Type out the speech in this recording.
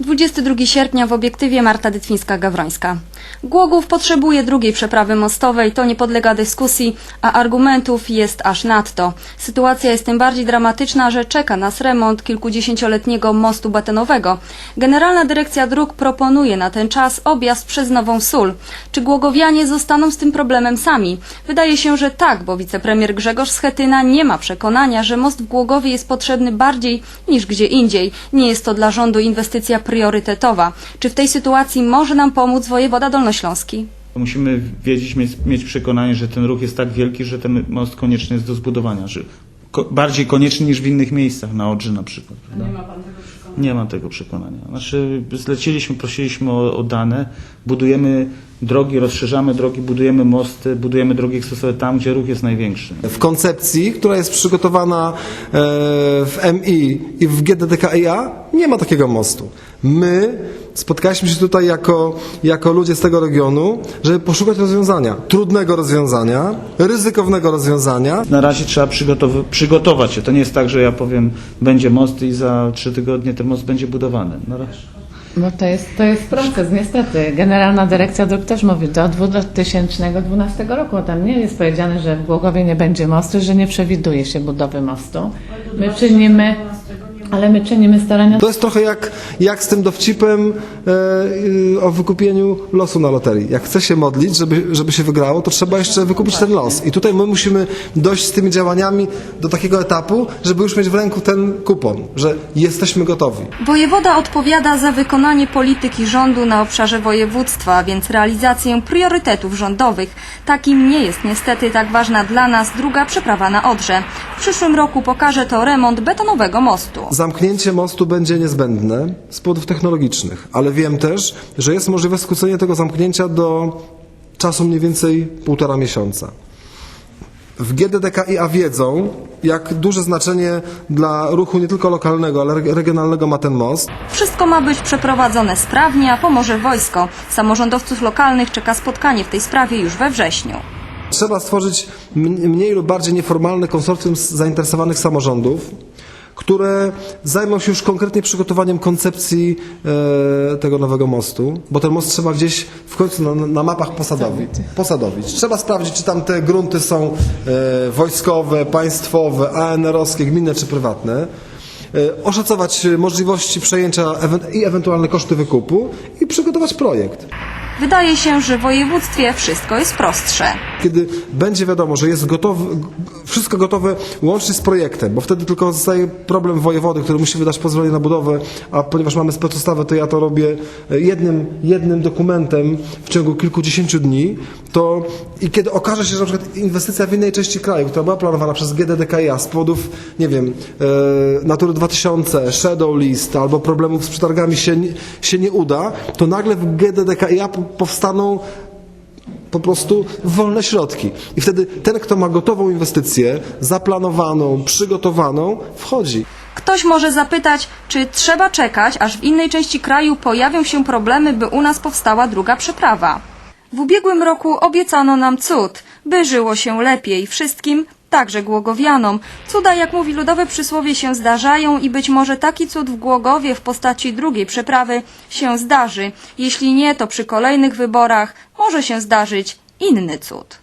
22 sierpnia w obiektywie Marta Dytwińska-Gawrońska. Głogów potrzebuje drugiej przeprawy mostowej, to nie podlega dyskusji, a argumentów jest aż nadto. Sytuacja jest tym bardziej dramatyczna, że czeka nas remont kilkudziesięcioletniego mostu betonowego. Generalna Dyrekcja Dróg proponuje na ten czas objazd przez Nową Sól. Czy głogowianie zostaną z tym problemem sami? Wydaje się, że tak, bo wicepremier Grzegorz Schetyna nie ma przekonania, że most w Głogowie jest potrzebny bardziej niż gdzie indziej. Nie jest to dla rządu inwestycja priorytetowa. Czy w tej sytuacji może nam pomóc wojewoda dolnośląski? Musimy wiedzieć, mieć, mieć przekonanie, że ten ruch jest tak wielki, że ten most konieczny jest do zbudowania. Że ko, bardziej konieczny niż w innych miejscach, na Odrze na przykład. Nie ma pan tego przekonania? Nie mam tego przekonania. Znaczy, zleciliśmy, prosiliśmy o, o dane, budujemy drogi, rozszerzamy drogi, budujemy mosty, budujemy drogi ekspresowe tam, gdzie ruch jest największy. w koncepcji, która jest przygotowana e, w MI i w GDDKiA, nie ma takiego mostu. My spotkaliśmy się tutaj jako, jako ludzie z tego regionu, żeby poszukać rozwiązania. Trudnego rozwiązania, ryzykownego rozwiązania. Na razie trzeba przygotow- przygotować się. To nie jest tak, że ja powiem, będzie most i za trzy tygodnie ten most będzie budowany. Na razie. No to jest, to jest proces, niestety. Generalna Dyrekcja Dróg też mówi do 2012 roku. Tam nie jest powiedziane, że w Głogowie nie będzie mostu, że nie przewiduje się budowy mostu. My czynimy, ale my czynimy starania To jest trochę jak, jak z tym dowcipem e, o wykupieniu losu na loterii. Jak chce się modlić, żeby, żeby się wygrało, to trzeba jeszcze wykupić ten los. I tutaj my musimy dojść z tymi działaniami do takiego etapu, żeby już mieć w ręku ten kupon, że jesteśmy gotowi. Wojewoda odpowiada za wykonanie polityki rządu na obszarze województwa, więc realizację priorytetów rządowych. Takim nie jest niestety tak ważna dla nas druga przeprawa na Odrze. W przyszłym roku pokaże to remont betonowego mostu. Zamknięcie mostu będzie niezbędne z powodów technologicznych, ale wiem też, że jest możliwe skrócenie tego zamknięcia do czasu mniej więcej półtora miesiąca. W GDDKiA wiedzą, jak duże znaczenie dla ruchu nie tylko lokalnego, ale reg- regionalnego ma ten most. Wszystko ma być przeprowadzone sprawnie, a pomoże wojsko. Samorządowców lokalnych czeka spotkanie w tej sprawie już we wrześniu. Trzeba stworzyć mniej lub bardziej nieformalne konsorcjum zainteresowanych samorządów, które zajmą się już konkretnie przygotowaniem koncepcji e, tego nowego mostu, bo ten most trzeba gdzieś w końcu na, na mapach posadowić, posadowić. Trzeba sprawdzić, czy tam te grunty są e, wojskowe, państwowe, ANR-owskie, gminne czy prywatne. E, oszacować możliwości przejęcia i ewentualne koszty wykupu i przygotować projekt. Wydaje się, że w województwie wszystko jest prostsze. kiedy będzie wiadomo, że jest gotowy, wszystko gotowe łącznie z projektem, bo wtedy tylko zostaje problem wojewody, który musi wydać pozwolenie na budowę, a ponieważ mamy specustawę, to ja to robię e, jednym, jednym dokumentem w ciągu kilkudziesięciu dni, to i kiedy okaże się, że na przykład inwestycja w innej części kraju, która była planowana przez GDDKiA z powodów, nie wiem, e, Natury 2000, Shadow List albo problemów z przetargami się, się nie uda, to nagle w GDDKiA po- powstaną po prostu wolne środki. I wtedy ten, kto ma gotową inwestycję, zaplanowaną, przygotowaną, wchodzi. Ktoś może zapytać, czy trzeba czekać, aż w innej części kraju pojawią się problemy, by u nas powstała druga przeprawa. W ubiegłym roku obiecano nam cud, by żyło się lepiej wszystkim, także Głogowianom. Cuda, jak mówi ludowe przysłowie, się zdarzają i być może taki cud w Głogowie w postaci drugiej przeprawy się zdarzy. Jeśli nie, to przy kolejnych wyborach może się zdarzyć inny cud.